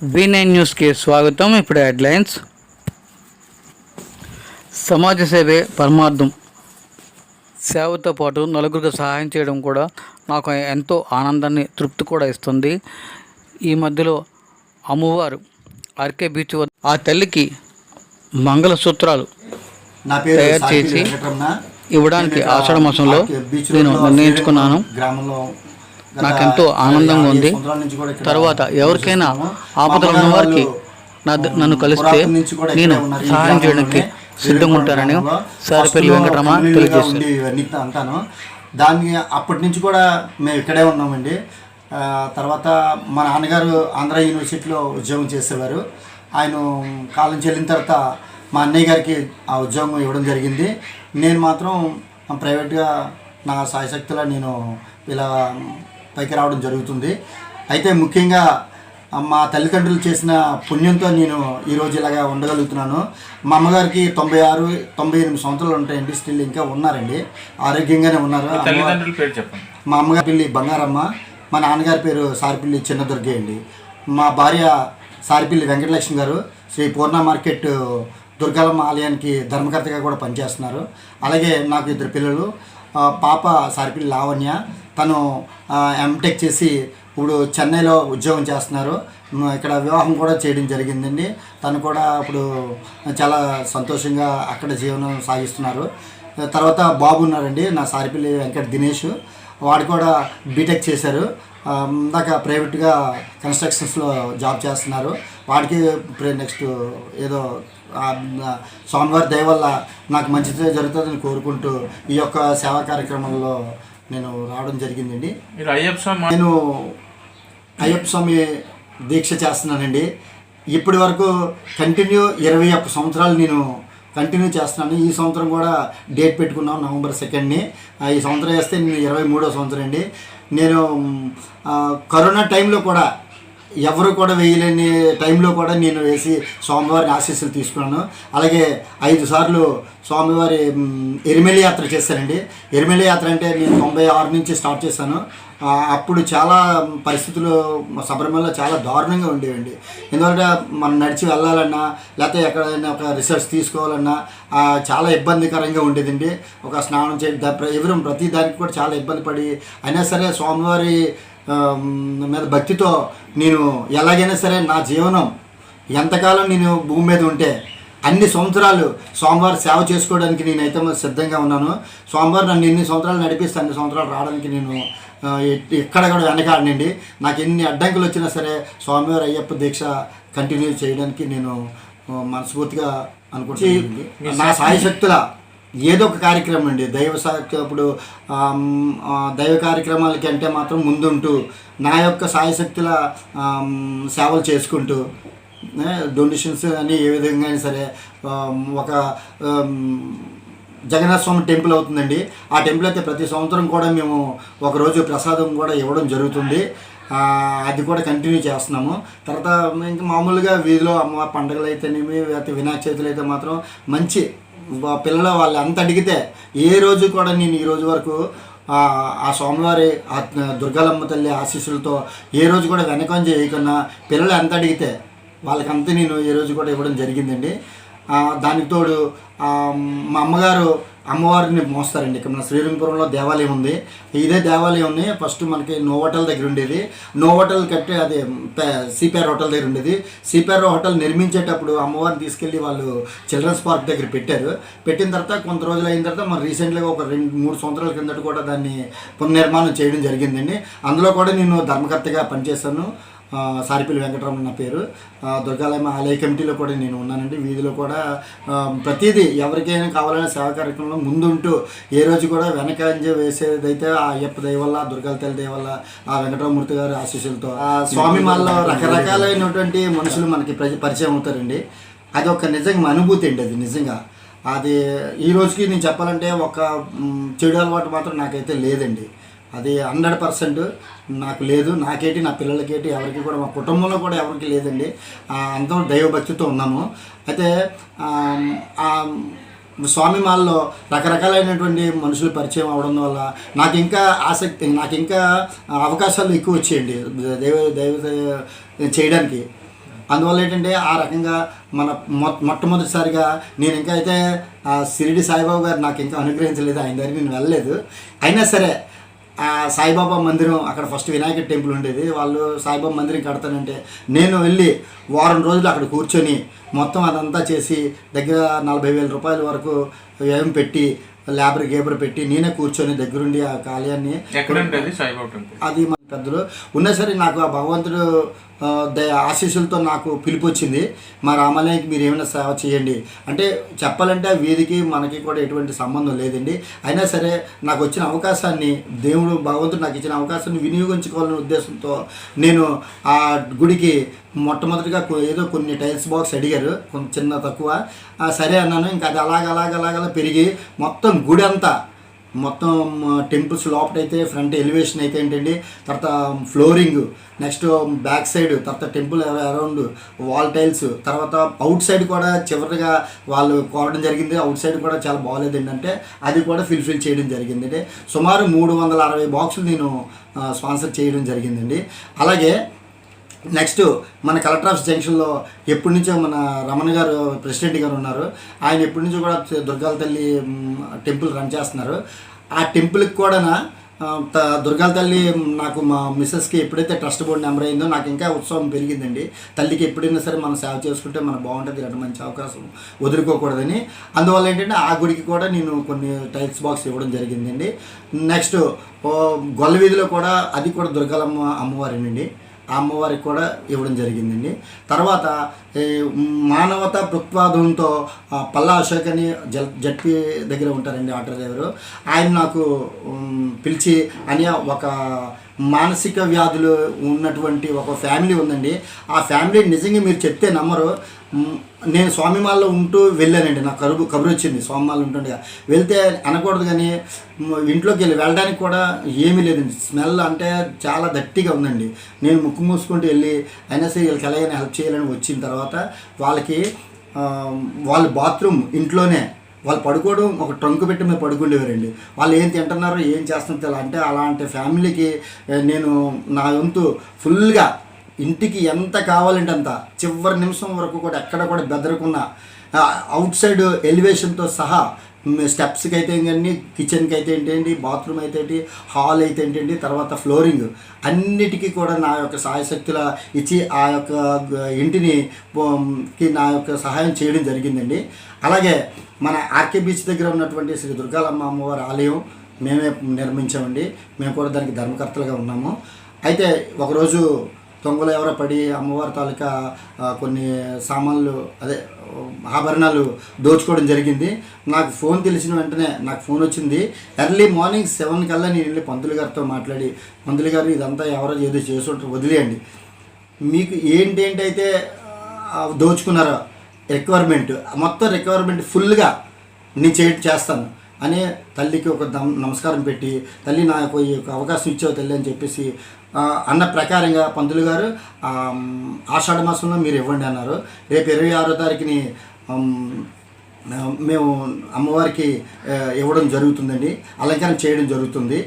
V nine న్యూస్కి స్వాగతం ఇప్పుడు హెడ్లైన్స్ సమాజ సేవే పరమార్థం సేవతో పాటు నలుగురికి సహాయం చేయడం కూడా నాకు ఎంతో ఆనందాన్ని తృప్తి కూడా ఇస్తుంది ఈ మధ్యలో అమ్మవారు ఆర్కే బీచ్ వద్ద ఆ తల్లికి మంగళసూత్రాలు తయారు చేసి. ఇవ్వడానికి ఆషాఢ మాసంలో నేను నిర్ణయించుకున్నాను. గ్రామంలో నాకెంతో ఆనందంగా ఉంది. తర్వాత ఎవరికైనా. ఆపదలు ఉన్న వారికి నన్ను కలిస్తే నేను సహాయం చేయడానికి సిద్ధంగా ఉంటానని. సారిపల్లి వెంకటరమ తెలియజేశారు ఇవన్నీ అంతాను దాన్ని అప్పటి నుంచి కూడా మేము ఇక్కడే ఉన్నామండి తర్వాత మా నాన్నగారు ఆంధ్ర యూనివర్సిటీలో ఉద్యోగం చేసేవారు ఆయన కాలం చెల్లిన తర్వాత మా అన్నయ్య గారికి ఆ ఉద్యోగం ఇవ్వడం జరిగింది నేను మాత్రం ప్రైవేట్గా నా సాయశక్తిలో నేను ఇలా పైకి రావడం జరుగుతుంది. అయితే ముఖ్యంగా మా తల్లిదండ్రులు చేసిన పుణ్యంతో నేను ఈరోజు ఇలాగా ఉండగలుగుతున్నాను. మా అమ్మగారికి తొంభై ఆరు తొంభై ఎనిమిది సంవత్సరాలు ఉంటాయండి. స్టిల్ ఇంకా ఉన్నారండి. ఆరోగ్యంగానే ఉన్నారు? మా అమ్మగారి పిల్లి బంగారమ్మ మా నాన్నగారి పేరు సారిపిల్లి చిన్నదుర్గే అండి. మా భార్య సారిపిల్లి వెంకటలక్ష్మి గారు శ్రీ పూర్ణ మార్కెట్ దుర్గాలమ్మ ఆలయానికి ధర్మకర్తగా కూడా పనిచేస్తున్నారు. అలాగే నాకు ఇద్దరు పిల్లలు పాప సారిపిల్లి లావణ్య తను ఎంటెక్ చేసి ఇప్పుడు చెన్నైలో ఉద్యోగం చేస్తున్నారు. ఇక్కడ వివాహం కూడా చేయడం జరిగిందండి. తను కూడా ఇప్పుడు చాలా సంతోషంగా అక్కడ జీవనం సాగిస్తున్నారు. తర్వాత బాబు ఉన్నారండి నా సారిపల్లి వెంకట దినేష్. వాడు కూడా బీటెక్ చేశారు. ఇందాక ప్రైవేట్గా కన్స్ట్రక్షన్స్లో జాబ్ చేస్తున్నారు. వాడికి ఇప్పుడు నెక్స్ట్ ఏదో స్వామివారి దయ వల్ల నాకు మంచిదే జరుగుతుందని కోరుకుంటూ ఈ యొక్క సేవా కార్యక్రమంలో నేను రావడం జరిగిందండి. మీరు అయ్యప్ప స్వామి నేను అయ్యప్ప స్వామి దీక్ష చేస్తున్నానండి. ఇప్పటి వరకు కంటిన్యూ ఇరవై ఒక్క సంవత్సరాలు నేను కంటిన్యూ చేస్తున్నాను. ఈ సంవత్సరం కూడా డేట్ పెట్టుకున్నాం నవంబర్ సెకండ్ని. ఈ సంవత్సరం వేస్తే నేను ఇరవై మూడో సంవత్సరం అండి. నేను కరోనా టైంలో కూడా ఎవరు కూడా వేయలేని టైంలో కూడా నేను వేసి స్వామివారిని ఆశీస్సులు తీసుకున్నాను. అలాగే ఐదు సార్లు స్వామివారి ఎరిమెలి యాత్ర చేశానండి ఎరిమెలి యాత్ర అంటే నేను తొంభై ఆరు నుంచి స్టార్ట్ చేశాను. అప్పుడు చాలా పరిస్థితులు శబరిమలలో చాలా దారుణంగా ఉండేవండి. ఎందుకంటే మనం నడిచి వెళ్ళాలన్నా లేకపోతే ఎక్కడైనా ఒక రిసర్చ్ తీసుకోవాలన్నా చాలా ఇబ్బందికరంగా ఉండేదండి. ఒక స్నానం చేయడం ఎవరు ప్రతి దానికి కూడా చాలా ఇబ్బంది పడి అయినా సరే స్వామివారి మీద భక్తితో నేను ఎలాగైనా సరే నా జీవనం ఎంతకాలం నేను భూమి మీద ఉంటే అన్ని సంవత్సరాలు స్వామివారి సేవ చేసుకోవడానికి నేనైతే సిద్ధంగా ఉన్నాను. స్వామివారు నన్ను ఎన్ని సంవత్సరాలు నడిపిస్తే అన్ని సంవత్సరాలు రావడానికి నేను ఎక్కడ కూడా వెనకాడనండి. నాకు ఎన్ని అడ్డంకులు వచ్చినా సరే స్వామివారి అయ్యప్ప దీక్ష కంటిన్యూ చేయడానికి నేను మనస్ఫూర్తిగా అనుకుంటున్నాను నా సాయశక్తుల ఏదో ఒక కార్యక్రమం అండి. దైవ సాక్తి దైవ కార్యక్రమాలకి అంటే మాత్రం ముందుంటూ నా యొక్క సాయశక్తుల సేవలు చేసుకుంటూ డొనేషన్స్ అని ఏ విధంగా అయినా సరే ఒక జగన్నాథ స్వామి టెంపుల్ అవుతుందండి. ఆ టెంపుల్ అయితే ప్రతి సంవత్సరం కూడా మేము ఒకరోజు ప్రసాదం కూడా ఇవ్వడం జరుగుతుంది. అది కూడా కంటిన్యూ చేస్తున్నాము. తర్వాత ఇంకా మామూలుగా వీధిలో అమ్మ పండుగలు అయితేనేమి లేకపోతే వినాయక చవితులు అయితే మాత్రం మంచి పిల్లలు వాళ్ళు ఎంత అడిగితే ఏ రోజు కూడా నేను ఈ రోజు వరకు ఆ స్వామివారి ఆ దుర్గాలమ్మ తల్లి ఆశీస్సులతో ఏ రోజు కూడా వెనకం చేయకుండా పిల్లలు ఎంత అడిగితే వాళ్ళకంతా నేను ఏ రోజు కూడా ఇవ్వడం జరిగిందండి. దానికి తోడు మా అమ్మగారు అమ్మవారిని మోస్తారండి. ఇక్కడ మన శ్రీరంగపురంలో దేవాలయం ఉంది. ఇదే దేవాలయం ఉంది. ఫస్ట్ మనకి నోవోటల్ దగ్గర ఉండేది. నోవోటల్ కట్టే అది సిపిఆర్ హోటల్ దగ్గర ఉండేది. సిపిఆర్ హోటల్ నిర్మించేటప్పుడు అమ్మవారిని తీసుకెళ్ళి వాళ్ళు చిల్డ్రన్స్ పార్క్ దగ్గర పెట్టారు. పెట్టిన తర్వాత కొంత రోజులు అయిన తర్వాత మనం రీసెంట్గా ఒక రెండు మూడు సంవత్సరాల కిందట కూడా దాన్ని పునర్నిర్మాణం చేయడం జరిగిందండి. అందులో కూడా నేను ధర్మకర్తగా పనిచేశాను. సారిపల్లి వెంకటరమణ నా పేరు. దుర్గాలయం దుర్గాలయమ ఆలయ కమిటీలో కూడా నేను ఉన్నానండి. వీధిలో కూడా ప్రతిదీ ఎవరికైనా కావాలనే సేవా కార్యక్రమంలో ముందుంటూ ఏ రోజు కూడా వెనకంజ వేసేదైతే ఆ అయ్యప్ప దయ వల్ల దుర్గాల తల్లి దయ వల్ల ఆ వెంకటరామూర్తి గారి ఆశీస్సులతో ఆ స్వామి మాల్లో రకరకాలైనటువంటి మనుషులు మనకి పరిచయం అవుతారండి. అది ఒక నిజంగా అనుభూతి అండి అది నిజంగా. అది ఈ రోజుకి నేను చెప్పాలంటే ఒక చెడు అలవాటు మాత్రం నాకైతే లేదండి. అది హండ్రెడ్ పర్సెంట్ నాకు లేదు నాకేటి నా పిల్లలకేటి ఎవరికి కూడా మా కుటుంబంలో కూడా ఎవరికి లేదండి. అందరం దైవభక్తితో ఉన్నాము. అయితే స్వామి మాల్లో రకరకాలైనటువంటి మనుషులు పరిచయం అవడం వల్ల నాకు ఇంకా ఆసక్తి నాకు ఇంకా అవకాశాలు ఎక్కువ వచ్చేయండి దైవ దైవ చేయడానికి. అందువల్ల ఏంటంటే ఆ రకంగా మన మొ మొట్టమొదటిసారిగా నేను ఇంకా అయితే షిరిడి సిరిడి గారు నాకు ఇంకా అనుగ్రహించలేదు ఆయన దగ్గరికి నేను వెళ్ళలేదు. అయినా సరే సాయిబాబా మందిరం అక్కడ ఫస్ట్ వినాయక టెంపుల్ ఉండేది. వాళ్ళు సాయిబాబా మందిరం కడతానంటే నేను వెళ్ళి వారం రోజులు అక్కడ కూర్చొని మొత్తం అదంతా చేసి దగ్గర నలభై వేల రూపాయల వరకు వ్యయం పెట్టి లేబర్ గేబర్ పెట్టి నేనే కూర్చొని దగ్గరుండి ఆ కాలయాన్ని అది పెద్దలు ఉన్నా సరే నాకు ఆ భగవంతుడు దయ ఆశీస్సులతో నాకు పిలుపు వచ్చింది మా రామాలయానికి మీరు ఏమైనా సేవ చేయండి. అంటే చెప్పాలంటే ఆ వీధికి మనకి కూడా ఎటువంటి సంబంధం లేదండి. అయినా సరే నాకు వచ్చిన అవకాశాన్ని దేవుడు భగవంతుడు నాకు ఇచ్చిన అవకాశాన్ని వినియోగించుకోవాలనే ఉద్దేశంతో నేను ఆ గుడికి మొట్టమొదటిగా ఏదో కొన్ని టైల్స్ బాక్స్ అడిగారు. కొంచెం చిన్న తక్కువ. సరే అన్నాను. ఇంకా అది అలాగ అలాగ అలాగ పెరిగి మొత్తం గుడి అంతా మొత్తం టెంపుల్స్ లోపటైతే ఫ్రంట్ ఎలివేషన్ అయితే ఏంటండి తర్వాత ఫ్లోరింగ్ నెక్స్ట్ బ్యాక్ సైడ్ తర్వాత టెంపుల్ అరౌండ్ వాల్ టైల్స్ తర్వాత అవుట్ సైడ్ కూడా చివరిగా వాళ్ళు కోరడం జరిగింది. అవుట్ సైడ్ కూడా చాలా బాగాలేదండి అంటే అది కూడా ఫిల్ఫిల్ చేయడం జరిగిందండి. సుమారు మూడు వందల అరవై బాక్సులు నేను స్పాన్సర్ చేయడం జరిగిందండి. అలాగే నెక్స్ట్ మన కలెక్టర్ ఆఫీస్ జంక్షన్లో ఎప్పటి నుంచో మన రమణ గారు ప్రెసిడెంట్ గారు ఉన్నారు. ఆయన ఎప్పటి నుంచో కూడా దుర్గాల తల్లి టెంపుల్ రన్ చేస్తున్నారు. ఆ టెంపుల్కి కూడా దుర్గాల తల్లి నాకు మా మిస్సెస్కి ఎప్పుడైతే ట్రస్ట్ బోర్డు నెంబర్ అయిందో నాకు ఇంకా ఉత్సవం పెరిగిందండి. తల్లికి ఎప్పుడైనా సరే మనం సేవ చేసుకుంటే మనకు బాగుంటుంది అంటే మంచి అవకాశం వదులుకోకూడదని. అందువల్ల ఏంటంటే ఆ గుడికి కూడా నేను కొన్ని టైల్స్ బాక్స్ ఇవ్వడం జరిగిందండి. నెక్స్ట్ గొల్ల వీధిలో కూడా అది కూడా దుర్గాలమ్మ అమ్మవారేనండి. ఆ అమ్మవారికి కూడా ఇవ్వడం జరిగిందండి. తర్వాత మానవత దృక్పాదంతో పల్లా అశోక్ అని జల్ జడ్పీ దగ్గర ఉంటారండి ఆటో డ్రైవరు. ఆయన నాకు పిలిచి అని ఒక మానసిక వ్యాధులు ఉన్నటువంటి ఒక ఫ్యామిలీ ఉందండి. ఆ ఫ్యామిలీ నిజంగా మీరు చెప్తే నమ్మరు. నేను స్వామిమాల్లో ఉంటూ వెళ్ళానండి. నాకు కరువు కబురు వచ్చింది. స్వామిమాల్లో ఉంటుండగా. వెళ్తే అనకూడదు కానీ ఇంట్లోకి వెళ్ళి వెళ్ళడానికి కూడా ఏమీ లేదండి. స్మెల్ అంటే చాలా దట్టిగా ఉందండి. నేను ముక్కు మూసుకుంటూ వెళ్ళి అయినా సరే వీళ్ళకి ఎలాగైనా హెల్ప్ చేయాలని వచ్చిన తర్వాత వాళ్ళకి వాళ్ళ బాత్రూమ్ ఇంట్లోనే వాళ్ళు పడుకోవడం ఒక ట్రంక్ పెట్టి మీద పడుకుండేవారండి వాళ్ళు ఏం తింటున్నారో ఏం చేస్తున్నారు తెలియదు. అంటే అలాంటి ఫ్యామిలీకి నేను నా వంతు ఫుల్గా ఇంటికి ఎంత కావాలంటే అంత చివరి నిమిషం వరకు కూడా ఎక్కడ కూడా బెదరకుండా అవుట్ సైడ్ ఎలివేషన్తో సహా స్టెప్స్కి అయితే కానీ కిచెన్కి అయితే ఏంటండి బాత్రూమ్ అయితే ఏంటి హాల్ అయితే ఏంటండి తర్వాత ఫ్లోరింగ్ అన్నిటికీ కూడా నా యొక్క సాయశక్తుల ఇచ్చి ఆ యొక్క ఇంటిని నా యొక్క సహాయం చేయడం జరిగిందండి అలాగే మన ఆర్కే బీచ్ దగ్గర ఉన్నటువంటి శ్రీ దుర్గాలమ్మ అమ్మవారి ఆలయం మేమే నిర్మించామండి. మేము కూడా దానికి ధర్మకర్తలుగా ఉన్నాము. అయితే ఒకరోజు దొంగలు ఎవరో పడి అమ్మవారి తాలూకా కొన్ని సామాన్లు అదే ఆభరణాలు దోచుకోవడం జరిగింది. నాకు ఫోన్ తెలిసిన వెంటనే నాకు ఫోన్ వచ్చింది. ఎర్లీ మార్నింగ్ సెవెన్ కల్లా నేను వెళ్ళి పంతులు గారితో మాట్లాడి పంతులు గారు ఇదంతా ఎవరో ఏదో చేసుకుంటారు వదిలేయండి. మీకు ఏంటి అయితే దోచుకున్నారో రిక్వైర్మెంట్ మొత్తం రిక్వైర్మెంట్ ఫుల్గా నేను చే చేస్తాను. అనే తల్లికి ఒక నమస్కారం పెట్టి తల్లి నాకు ఈ యొక్క అవకాశం ఇచ్చావు తల్లి అని చెప్పేసి అన్న ప్రకారంగా పంతులు గారు ఆషాఢ మాసంలో మీరు ఇవ్వండి అన్నారు. రేపు ఇరవై ఆరో తారీఖుని మేము అమ్మవారికి ఇవ్వడం జరుగుతుందండి. అలంకారం చేయడం జరుగుతుంది.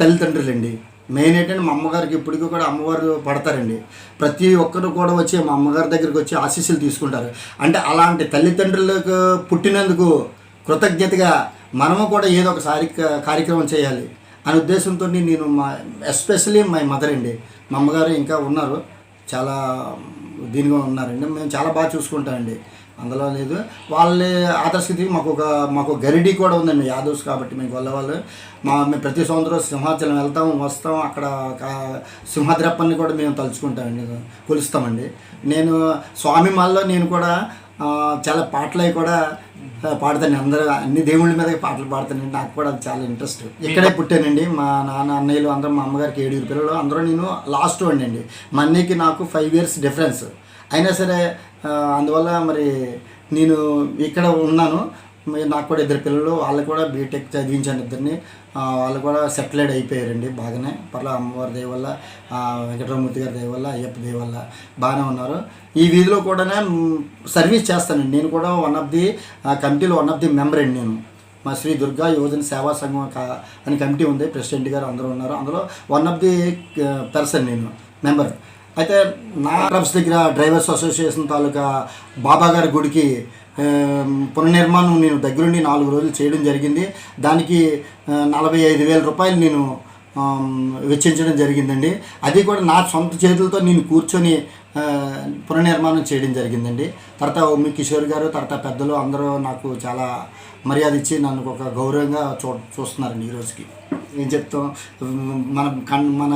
తల్లిదండ్రులండి. మెయిన్ ఏంటంటే మా అమ్మగారికి ఇప్పటికీ కూడా అమ్మవారు పడతారండి. ప్రతి ఒక్కరు కూడా వచ్చి మా అమ్మగారి దగ్గరికి వచ్చి ఆశీస్సులు తీసుకుంటారు. అంటే అలాంటి తల్లిదండ్రులకు పుట్టినందుకు కృతజ్ఞతగా మనము కూడా ఏదో ఒక సారి కార్యక్రమం చేయాలి అనే ఉద్దేశంతో నేను మా ఎస్పెషలీ మై మదర్ అండి. మా అమ్మగారు ఇంకా ఉన్నారు. చాలా దీనిగా ఉన్నారండి. మేము చాలా బాగా చూసుకుంటామండి. అందులో లేదు. వాళ్ళ ఆదర్శకి మాకు ఒక మాకు గరిడీ గరిడి కూడా ఉందండి యాదవ్స్ కాబట్టి మేము గొల్లవాళ్ళు. మా మేము ప్రతి సంవత్సరం సింహాచలం వెళ్తాం వస్తాం. అక్కడ సింహద్రప్పని కూడా మేము తలుచుకుంటామండి. కొలుస్తామండి. నేను స్వామి మాల్లో నేను కూడా చాలా పాటలు అవి కూడా పాడతాను. అందరూ అన్ని దేవుళ్ళ మీద పాటలు పాడతానండి నాకు కూడా చాలా ఇంట్రెస్ట్. ఇక్కడే పుట్టానండి. మా నాన్న అన్నయ్యలు అందరూ మా అమ్మగారికి ఏడుగురు పిల్లలు. అందరూ నేను లాస్ట్ వాడిని అండి మా అన్నయ్యకి నాకు ఫైవ్ ఇయర్స్ డిఫరెన్స్ అయినా సరే అందువల్ల మరి నేను ఇక్కడ ఉన్నాను. నాకు కూడా ఇద్దరు పిల్లలు వాళ్ళు కూడా బీటెక్ చదివించాను ఇద్దరిని. వాళ్ళు కూడా సెటిల్డ్ అయిపోయారండి బాగానే. పర్లా అమ్మవారి దయ వల్ల వెంకటరామూర్తి గారి దయ వల్ల అయ్యప్ప దయ వల్ల బాగానే ఉన్నారు. ఈ వీధిలో కూడా సర్వీస్ చేస్తానండి. నేను కూడా వన్ ఆఫ్ ది కమిటీలో వన్ ఆఫ్ ది మెంబర్ అండి నేను. మా శ్రీ దుర్గా యువజన సేవా సంఘం కా- అని కమిటీ ఉంది. ప్రెసిడెంట్ గారు అందరూ ఉన్నారు. అందులో వన్ ఆఫ్ ది పర్సన్ నేను మెంబర్. అయితే నా క్లబ్స్ దగ్గర డ్రైవర్స్ అసోసియేషన్ తాలూకా బాబా గారి గుడికి పునర్నిర్మాణం నేను దగ్గరుండి నాలుగు రోజులు చేయడం జరిగింది. దానికి నలభై ఐదు వేల రూపాయలు నేను వెచ్చించడం జరిగిందండి. అది కూడా నా సొంత చేతులతో నేను కూర్చొని పునర్నిర్మాణం చేయడం జరిగిందండి. తర్వాత ఉమ్మి కిషోర్ గారు తర్వాత పెద్దలు అందరూ నాకు చాలా మర్యాద ఇచ్చి నన్ను ఒక గౌరవంగా చూ చూస్తున్నారండి ఈ రోజుకి. ఏం చెప్తాం మన కన్ మన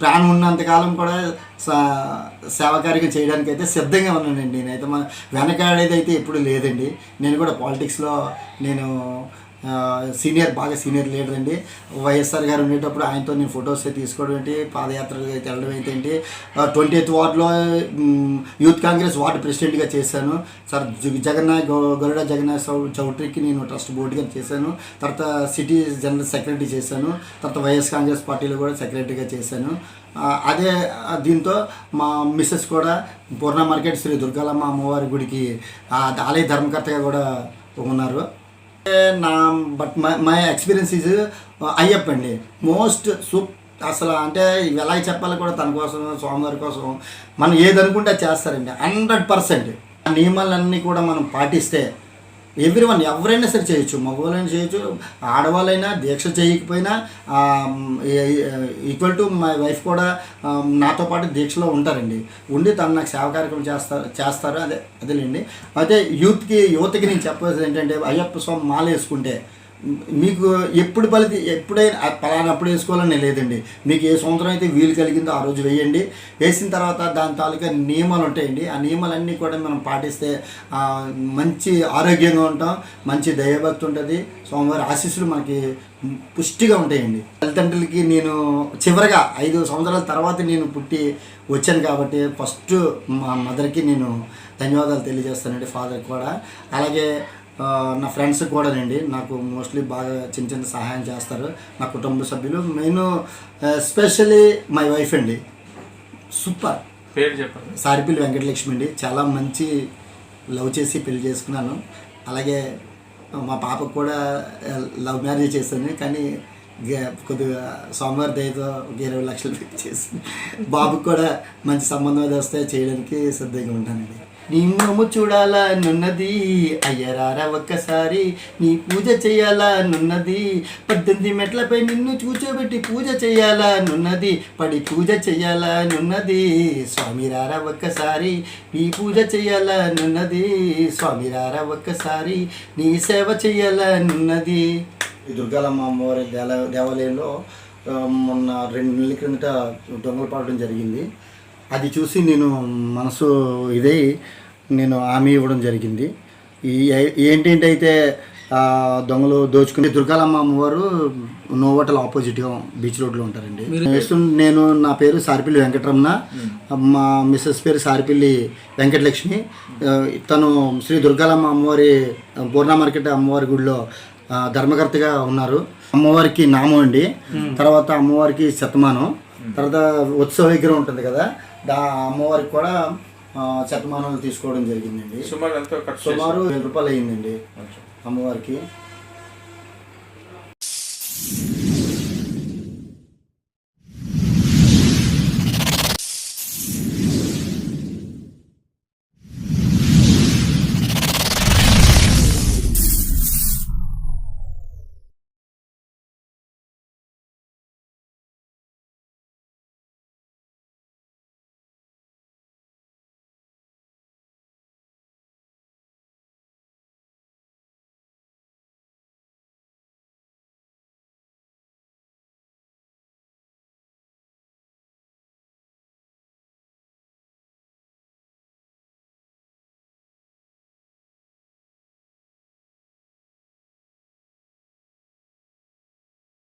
ప్రాణం ఉన్నంతకాలం కూడా సా- సేవకార్యం చేయడానికి అయితే సిద్ధంగా ఉన్నానండి నేనైతే. మన వెనకాడేది అయితే ఎప్పుడు లేదండి. నేను కూడా పాలిటిక్స్లో నేను సీనియర్ బాగా సీనియర్ లీడర్ అండి. వైఎస్ఆర్ గారు ఉండేటప్పుడు ఆయనతో నేను ఫొటోస్ తీసుకోవడం ఏంటి పాదయాత్రలు అయితే వెళ్ళడం ఏంటంటే ట్వంటీ ఎయిత్ వార్డులో యూత్ కాంగ్రెస్ వార్డు ప్రెసిడెంట్గా చేశాను. సార్ జగన్నాథ్ గరుడ జగన్నాథ్ చౌట్రీకి నేను ట్రస్ట్ బోర్డుగా చేశాను. తర్వాత సిటీ జనరల్ సెక్రటరీ చేశాను. తర్వాత వైఎస్ కాంగ్రెస్ పార్టీలో కూడా సెక్రటరీగా చేశాను. అదే దీంతో మా మిస్సెస్ కూడా పూర్ణ మార్కెట్ శ్రీ దుర్గాలమ్మ అమ్మవారి గుడికి ఆలయ ధర్మకర్తగా కూడా ఉన్నారు. నా but my my experience is Ayyappa అండి. మోస్ట్ సూప్ అసలు అంటే ఎలా చెప్పాలి కూడా తన కోసం స్వామివారి కోసం మనం ఏది అనుకుంటే అది చేస్తారండి. Hundred percent. నియమాలన్నీ కూడా మనం పాటిస్తే ఎవ్రీ వన్ ఎవరైనా సరే చేయొచ్చు. మగవాళ్ళైనా చేయొచ్చు ఆడవాళ్ళైనా దీక్ష చేయకపోయినా ఈక్వల్ టు మై వైఫ్ కూడా నాతో పాటు దీక్షలో ఉంటారండి. ఉండి తను నాకు సేవ కార్యక్రమం చేస్తారు చేస్తారు అదే అదేలేండి. అయితే యూత్కి యువతకి నేను చెప్పాల్సింది ఏంటంటే అయ్యప్ప స్వామి మాల వేసుకుంటే మీకు ఎప్పుడు పలికి ఎప్పుడైనా పలానప్పుడు వేసుకోవాలని లేదండి. మీకు ఏ సంవత్సరం అయితే వీలు కలిగిందో ఆ రోజు వేయండి. వేసిన తర్వాత దాని తాలూకా నియమాలు ఉంటాయండి. ఆ నియమాలన్నీ కూడా మనం పాటిస్తే మంచి ఆరోగ్యంగా ఉంటాం మంచి దైవభక్తి ఉంటుంది. సోమవారి ఆశీస్సులు మనకి పుష్టిగా ఉంటాయండి. తల్లిదండ్రులకి నేను చివరిగా ఐదు సంవత్సరాల తర్వాత నేను పుట్టి వచ్చాను కాబట్టి ఫస్ట్ మా మదర్కి నేను ధన్యవాదాలు తెలియజేస్తానండి ఫాదర్కి కూడా. అలాగే నా ఫ్రెండ్స్ కూడానండి. నాకు మోస్ట్లీ బాగా చిన్న చిన్న సహాయం చేస్తారు నా కుటుంబ సభ్యులు. మెయిన్ ఎస్పెషల్లీ మై వైఫ్ అండి. సూపర్ పేరు చెప్పండి. సారిపల్లి వెంకటలక్ష్మి అండి. చాలా మంచి లవ్ చేసి పెళ్ళి చేసుకున్నాను. అలాగే మా పాపకు కూడా లవ్ మ్యారేజ్ చేశాను. కానీ కొద్దిగా సోమవారి దయతో ఒక ఇరవై లక్షలు పెట్టి చేసి బాబుకి కూడా మంచి సంబంధం వస్తే చేయడానికి సిద్ధంగా ఉంటానండి. నీ చూడాలా నున్నది. అయ్యరారా ఒక్కసారి నీ పూజ చేయాలా నున్నది. పద్దెనిమిది మెట్లపై నిన్ను కూర్చోబెట్టి పూజ చేయాలా నున్నది. పడి పూజ చేయాలా నున్నది. స్వామి రారా ఒక్కసారి నీ పూజ చేయాలా నున్నది. స్వామి రారా ఒక్కసారి నీ సేవ చేయాలా నున్నది. దుర్గాలమ్మ అమ్మవారి దేవాలయంలో మొన్న రెండు నెలల క్రిందట దొంగలు పడడం జరిగింది. అది చూసి నేను మనసు ఇదై నేను హామీ ఇవ్వడం జరిగింది. ఈ ఏంటంటే అయితే దొంగలు దోచుకుని దుర్గాలమ్మ అమ్మవారు నోవటల్ ఆపోజిట్గా బీచ్ రోడ్లో ఉంటారండి. నేను నా పేరు సారిపల్లి వెంకటరమణ. మా మిస్సెస్ పేరు సారిపల్లి వెంకటలక్ష్మి. తను శ్రీ దుర్గాలమ్మ అమ్మవారి పూర్ణ మార్కెట్ అమ్మవారి గుడిలో ధర్మకర్తగా ఉన్నారు. అమ్మవారికి నామం అండి. తర్వాత అమ్మవారికి శతమానం. తర్వాత ఉత్సవ విగ్రహం ఉంటుంది కదా దా అమ్మవారికి కూడా శతమానాలు తీసుకోవడం జరిగిందండి. సుమారు సుమారు వేల రూపాయలు అయ్యిందండి అమ్మవారికి.